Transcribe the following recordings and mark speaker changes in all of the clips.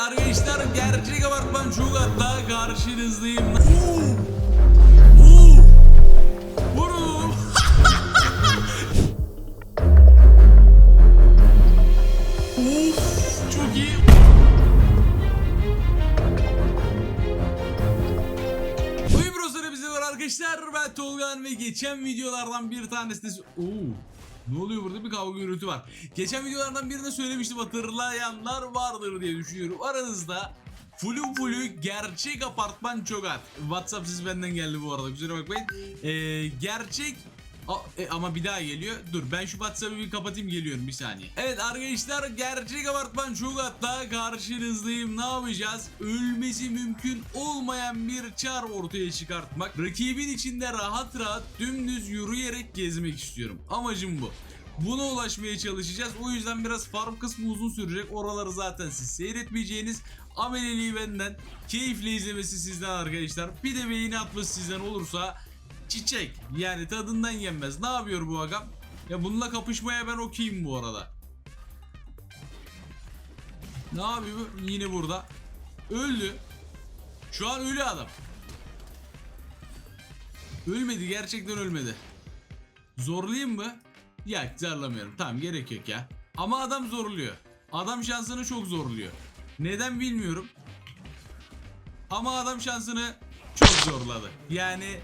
Speaker 1: arkadaşlar gerçek apartman Çugat'ta karşınızdayım. Oo! Oo! Vurun! of! Çok iyi. Bros'ları bize var arkadaşlar. Ben Tolgan ve geçen videolardan bir tanesinde... Oo. Ne oluyor burada bir kavga gürültü var. Geçen videolardan birinde söylemiştim hatırlayanlar vardır diye düşünüyorum. Aranızda Fulu Fulu gerçek apartman çogat. WhatsApp siz benden geldi bu arada kusura bakmayın. Ee, gerçek A- e, ama bir daha geliyor. Dur ben şu WhatsApp'ı bir kapatayım geliyorum bir saniye. Evet arkadaşlar gerçek apartman Çogat'ta karşınızdayım. Ne yapacağız? Ölmesi mümkün olmayan bir çar ortaya çıkartmak. Rakibin içinde rahat rahat dümdüz yürüyerek gezmek istiyorum. Amacım bu. Buna ulaşmaya çalışacağız. O yüzden biraz farm kısmı uzun sürecek. Oraları zaten siz seyretmeyeceğiniz. Ameleliği benden. Keyifle izlemesi sizden arkadaşlar. Bir de beğeni atması sizden olursa çiçek. Yani tadından yenmez. Ne yapıyor bu agam? Ya bununla kapışmaya ben okeyim bu arada. Ne yapıyor? Yine burada. Öldü. Şu an ölü adam. Ölmedi. Gerçekten ölmedi. Zorlayayım mı? Ya zorlamıyorum. Tamam gerek yok ya. Ama adam zorluyor. Adam şansını çok zorluyor. Neden bilmiyorum. Ama adam şansını çok zorladı. Yani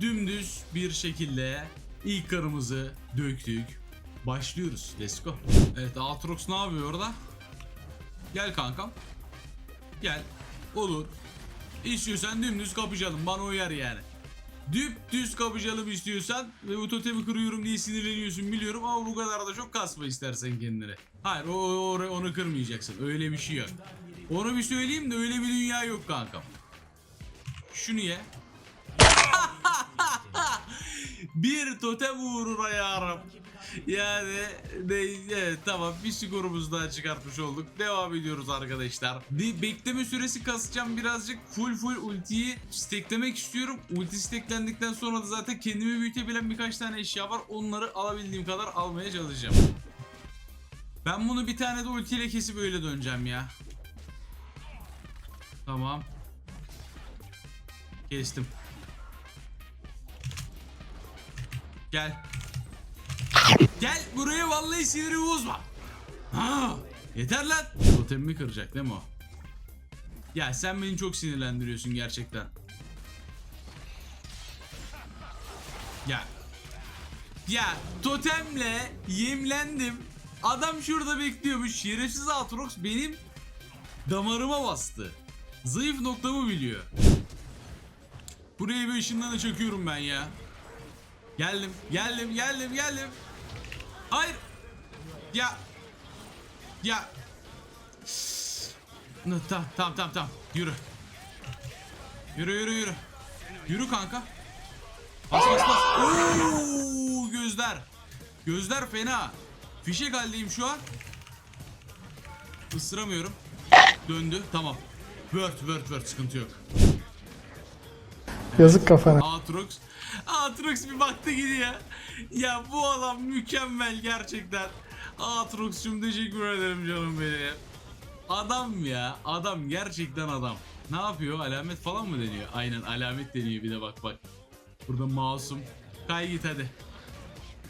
Speaker 1: dümdüz bir şekilde ilk karımızı döktük. Başlıyoruz. Let's go. Evet Aatrox ne yapıyor orada? Gel kankam. Gel. Olur. İstiyorsan dümdüz kapışalım. Bana uyar yani. Düz kapışalım istiyorsan ve bu totemi kırıyorum diye sinirleniyorsun biliyorum ama bu kadar da çok kasma istersen kendine. Hayır o- o- onu kırmayacaksın. Öyle bir şey yok. Onu bir söyleyeyim de öyle bir dünya yok kankam. Şunu ye. Bir totem uğruna yarım. Yani ne, evet tamam bir skorumuzu daha çıkartmış olduk. Devam ediyoruz arkadaşlar. De, bekleme süresi kasacağım birazcık. Full full ultiyi steklemek istiyorum. Ulti steklendikten sonra da zaten kendimi büyütebilen birkaç tane eşya var. Onları alabildiğim kadar almaya çalışacağım. Ben bunu bir tane de ultiyle kesip öyle döneceğim ya. Tamam. Kestim. Gel. Gel buraya vallahi sinirimi bozma. Ha, yeter lan. Totemimi kıracak değil mi o? Ya sen beni çok sinirlendiriyorsun gerçekten. Ya. Ya totemle yemlendim. Adam şurada bekliyormuş. Şerefsiz Aatrox benim damarıma bastı. Zayıf noktamı biliyor. Buraya bir ışınlarla çöküyorum ben ya. Geldim, geldim, geldim, geldim. Hayır. Ya. Ya. Tamam, tamam, tamam, tamam. Yürü. Yürü, yürü, yürü. Yürü kanka. Bas, bas, bas. Oo, gözler. Gözler fena. Fişek haldeyim şu an. Isıramıyorum. Döndü, tamam. Word, word, word. Sıkıntı yok.
Speaker 2: Yazık kafana.
Speaker 1: Aatrox. Aatrox bir baktı gidiyor. Ya bu adam mükemmel gerçekten. Aatrox'cum teşekkür ederim canım benim. Adam ya. Adam gerçekten adam. Ne yapıyor? Alamet falan mı deniyor? Aynen alamet deniyor bir de bak bak. Burada masum. Kay git hadi.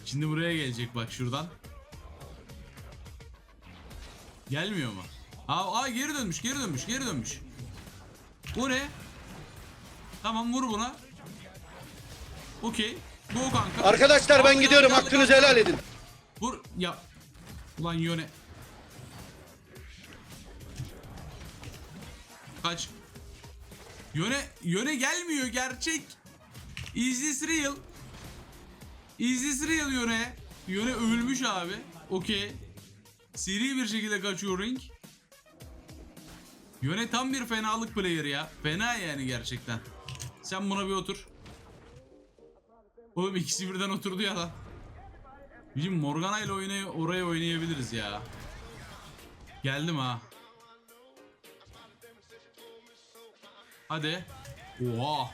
Speaker 1: Şimdi buraya gelecek bak şuradan. Gelmiyor mu? Aa, aa geri dönmüş geri dönmüş geri dönmüş. Bu ne? Tamam vur buna. Okey. Bu o kanka.
Speaker 3: Arkadaşlar ben
Speaker 1: Al,
Speaker 3: gidiyorum
Speaker 1: al,
Speaker 3: hakkınızı
Speaker 1: al.
Speaker 3: helal edin.
Speaker 1: Vur. Ya. Ulan yöne. Kaç. Yöne, yöne gelmiyor gerçek. Is this real? Is this real yöne? Yöne ölmüş abi. Okey. Seri bir şekilde kaçıyor ring. Yöne tam bir fenalık player ya. Fena yani gerçekten. Sen buna bir otur. Oğlum ikisi birden oturdu ya lan. Bizim Morgana ile oynay oraya oynayabiliriz ya. Geldim ha. Hadi. Oha.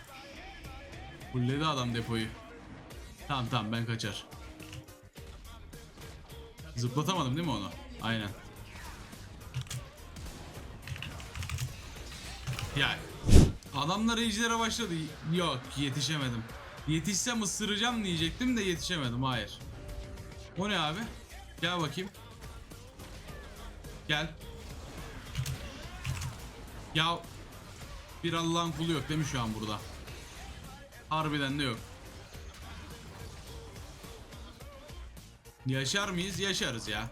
Speaker 1: Fulledi adam depoyu. Tamam tamam ben kaçar. Zıplatamadım değil mi onu? Aynen. Ya adamlar ejdere başladı. Yok yetişemedim. Yetişsem ısıracağım diyecektim de yetişemedim. Hayır. O ne abi? Gel bakayım. Gel. Ya bir Allah'ın kulu yok değil mi şu an burada? Harbiden de yok. Yaşar mıyız? Yaşarız ya.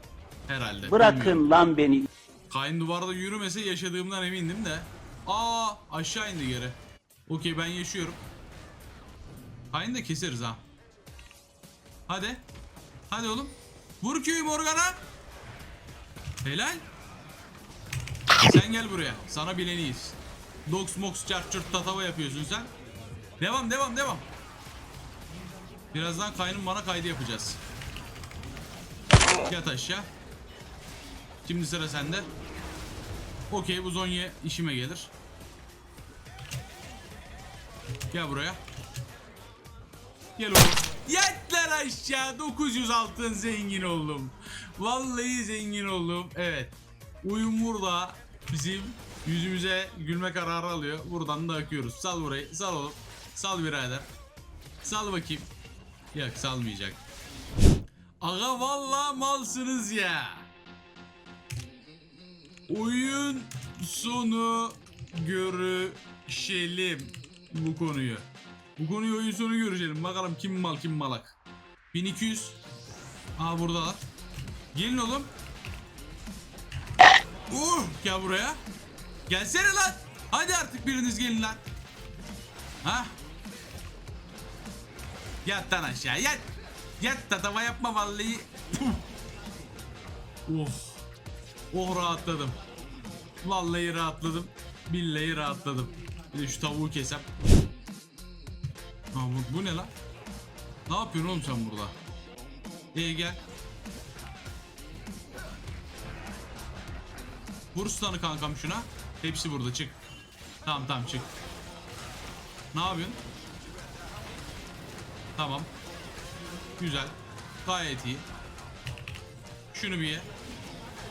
Speaker 1: Herhalde. Bilmiyorum.
Speaker 2: Bırakın lan beni.
Speaker 1: Kayn duvarda yürümese yaşadığımdan emindim de. Aa aşağı indi geri. Okey ben yaşıyorum. Kayn da keseriz ha. Hadi. Hadi oğlum. Vur köyü Morgan'a. Helal. Sen gel buraya. Sana bileniyiz. Dox mox çarp çırt tatava yapıyorsun sen. Devam devam devam. Birazdan kaynım bana kaydı yapacağız. Yat aşağı. Şimdi sıra sende. Okey bu Zonya işime gelir. Gel buraya. Gel oğlum. Yetler aşağı 900 altın zengin oldum. Vallahi zengin oldum. Evet. Uyum burada bizim yüzümüze gülme kararı alıyor. Buradan da akıyoruz. Sal burayı. Sal oğlum. Sal birader. Sal bakayım. Yok salmayacak. Aga vallahi malsınız ya. Oyun sonu görüşelim bu konuyu. Bu konuyu oyun sonu görüşelim. Bakalım kim mal kim malak. 1200. Aa buradalar. Gelin oğlum. Uh, gel buraya. Gelsene lan. Hadi artık biriniz gelin lan. Ha? Yat lan aşağı yat. Yat tatava yapma vallahi. Puh. Oh. Rahatladım. Vallahi rahatladım. Billahi rahatladım. Bir de şu tavuğu kesem. Ha, bu, bu ne lan? Ne yapıyorsun oğlum sen burada? İyi gel. Vur stun'ı kankam şuna. Hepsi burada çık. Tamam tamam çık. Ne yapıyorsun? Tamam. Güzel. Gayet iyi. Şunu bir ye.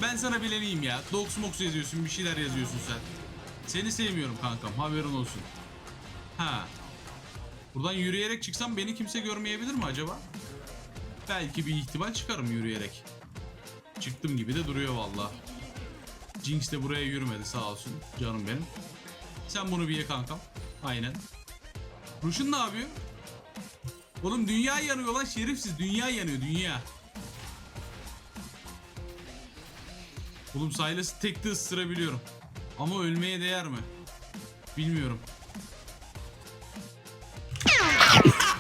Speaker 1: Ben sana bileneyim ya. Dox mox yazıyorsun, bir şeyler yazıyorsun sen. Seni sevmiyorum kankam, haberin olsun. Ha. Buradan yürüyerek çıksam beni kimse görmeyebilir mi acaba? Belki bir ihtimal çıkarım yürüyerek. Çıktım gibi de duruyor valla. Jinx de buraya yürümedi sağ olsun canım benim. Sen bunu bir ye kankam. Aynen. Ruşun ne yapıyor? Oğlum dünya yanıyor lan şerifsiz. Dünya yanıyor dünya. Oğlum Silas'ı tek de ısırabiliyorum. Ama ölmeye değer mi? Bilmiyorum.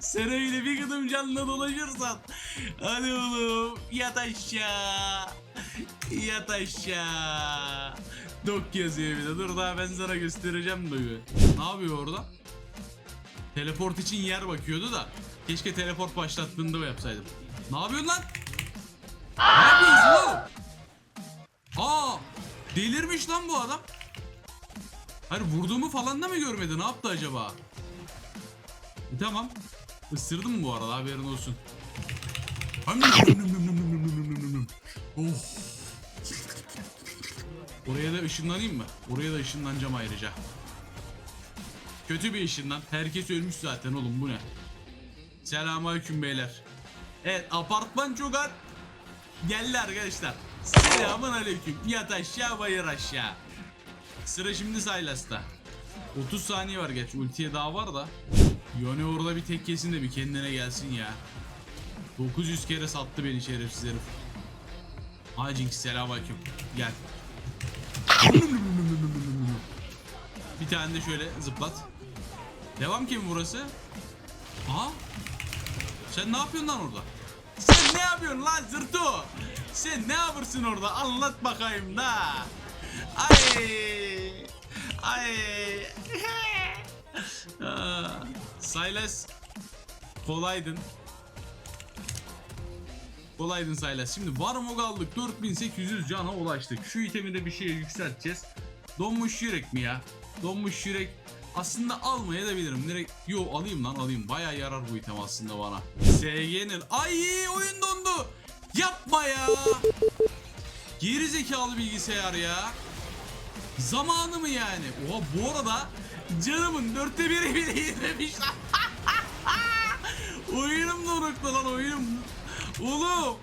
Speaker 1: Sen öyle bir gıdım canla dolaşırsan. Hadi oğlum yat aşağı. Yat aşağı. Dok yazıyor bir de. Dur daha ben sana göstereceğim Dok'u. Ne yapıyor orada? Teleport için yer bakıyordu da. Keşke teleport başlattığında yapsaydım. Ne yapıyorsun lan? Ne yapıyorsun oğlum? Aa, delirmiş lan bu adam. Hayır vurduğumu falan da mı görmedi? Ne yaptı acaba? E, tamam. Isırdım bu arada haberin olsun. Oh. Oraya da ışınlanayım mı? Oraya da ışınlanacağım ayrıca. Kötü bir ışınlan. Herkes ölmüş zaten oğlum bu ne? Selamünaleyküm beyler. Evet apartman çok ar. Geldi arkadaşlar. Selamun aleyküm. Yat aşağı bayır aşağı. Sıra şimdi Sylas'ta. 30 saniye var geç. Ultiye daha var da. Yone orada bir tek kesin de bir kendine gelsin ya. 900 kere sattı beni şerefsiz herif. Ha Jinx selamünaleyküm. Gel. Bir tane de şöyle zıplat. Devam kim burası? Aha. Sen ne yapıyorsun lan orada? Sen ne yapıyorsun lan zırto? Sen ne yapırsın orada? Anlat bakayım da. Ay. Ay. Silas kolaydın. Kolaydın Silas. Şimdi Varmog aldık. 4800 cana ulaştık. Şu itemi de bir şeye yükselteceğiz. Donmuş yürek mi ya? Donmuş yürek. Aslında almaya bilirim. Direkt yo alayım lan alayım. Baya yarar bu item aslında bana. SG'nin ay oyun dondu. Yapma ya. Geri zekalı bilgisayar ya. Zamanı mı yani? Oha bu arada canımın dörtte biri bile yememiş lan. oyunum donuktu lan oyunum. Oğlum.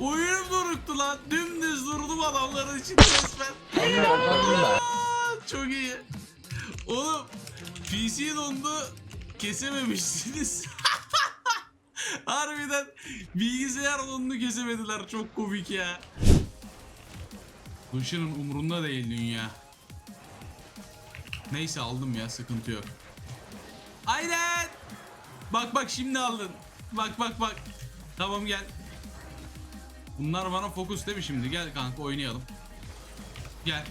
Speaker 1: Oyunum donuktu lan. Dümdüz durdum adamların içinde resmen. Çok iyi. Oğlum PC dondu kesememişsiniz. Harbiden bilgisayar donunu kesemediler. Çok komik ya. Duşunun umurunda değil dünya. Neyse aldım ya sıkıntı yok. Aynen. Bak bak şimdi aldın. Bak bak bak. Tamam gel. Bunlar bana fokus değil mi şimdi? Gel kanka oynayalım. Gel.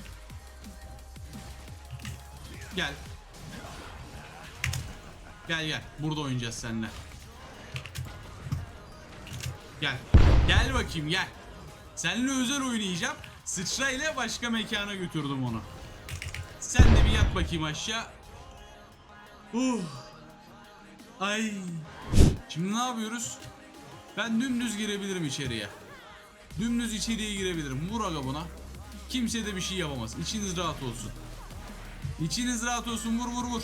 Speaker 1: Gel. Gel gel. Burada oynayacağız seninle. Gel. Gel bakayım gel. Seninle özel oynayacağım. Sıçrayla başka mekana götürdüm onu. Sen de bir yat bakayım aşağı. Uh. Ay. Şimdi ne yapıyoruz? Ben dümdüz girebilirim içeriye. Dümdüz içeriye girebilirim. Vur aga buna. Kimse de bir şey yapamaz. İçiniz rahat olsun. İçiniz rahat olsun. Vur vur vur.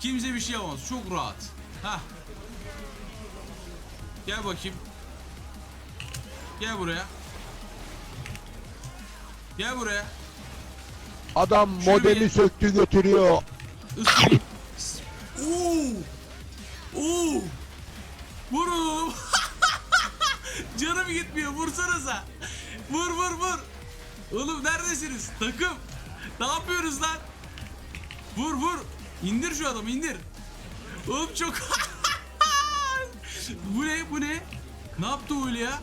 Speaker 1: Kimse bir şey yapamaz. Çok rahat. Ha. Gel bakayım. Gel buraya. Gel buraya.
Speaker 2: Adam
Speaker 1: Şunu
Speaker 2: modemi söktü götürüyor.
Speaker 1: Isırayım. Oo! Oo! Oğlum. Canım gitmiyor. Vursanıza. Vur vur vur. Oğlum neredesiniz? Takım. Ne yapıyoruz lan? Vur vur. İndir şu adamı indir. Oğlum çok... bu ne bu ne? Ne yaptı öyle ya?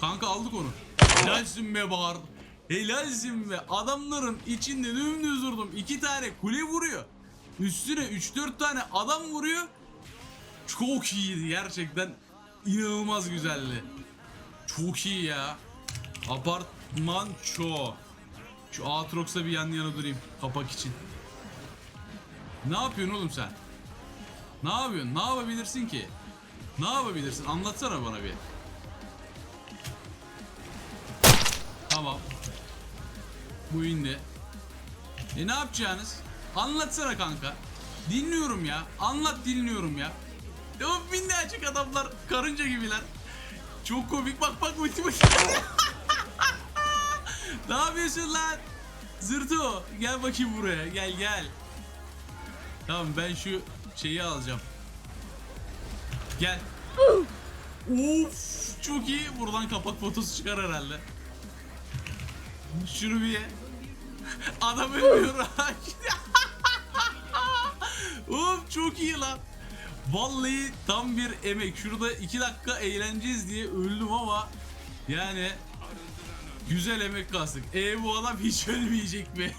Speaker 1: Kanka aldık onu. Helalsin be Bahar. Helalsin be. Adamların içinde dümdüz durdum. İki tane kule vuruyor. Üstüne 3-4 tane adam vuruyor. Çok iyiydi gerçekten. İnanılmaz güzeldi. Çok iyi ya. Apartman ço. Şu Aatrox'la bir yan yana durayım kapak için. Ne yapıyorsun oğlum sen? Ne yapıyorsun? Ne yapabilirsin ki? Ne yapabilirsin? Anlatsana bana bir. Tamam. Bu indi. E ne yapacaksınız? Anlatsana kanka. Dinliyorum ya. Anlat dinliyorum ya. O minnacık adamlar karınca gibiler. Çok komik bak bak ulti bak. ne yapıyorsun lan? Zırto gel bakayım buraya gel gel. Tamam ben şu şeyi alacağım. Gel. of çok iyi. Buradan kapak fotosu çıkar herhalde. Şunu bir ye. Adam ölmüyor. Oğlum çok iyi lan. Vallahi tam bir emek. Şurada iki dakika eğleneceğiz diye öldüm ama yani Güzel emek kastık. E bu adam hiç ölmeyecek mi?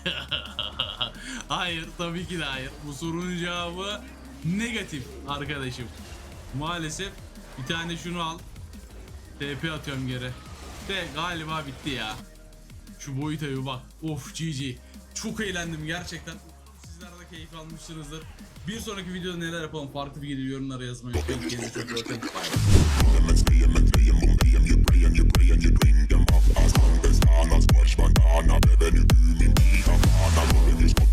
Speaker 1: hayır tabii ki de hayır. Bu sorunun cevabı negatif arkadaşım. Maalesef bir tane şunu al. TP atıyorum geri. De galiba bitti ya. Şu boyuta bir bak. Of GG. Çok eğlendim gerçekten. Sizler de keyif almışsınızdır. Bir sonraki videoda neler yapalım farklı bir video yorumlara yazmayı. Kendinize çok iyi bakın. Las
Speaker 3: Vegas, Las Vegas, Las Vegas, Las Vegas, Las Vegas, Las Vegas,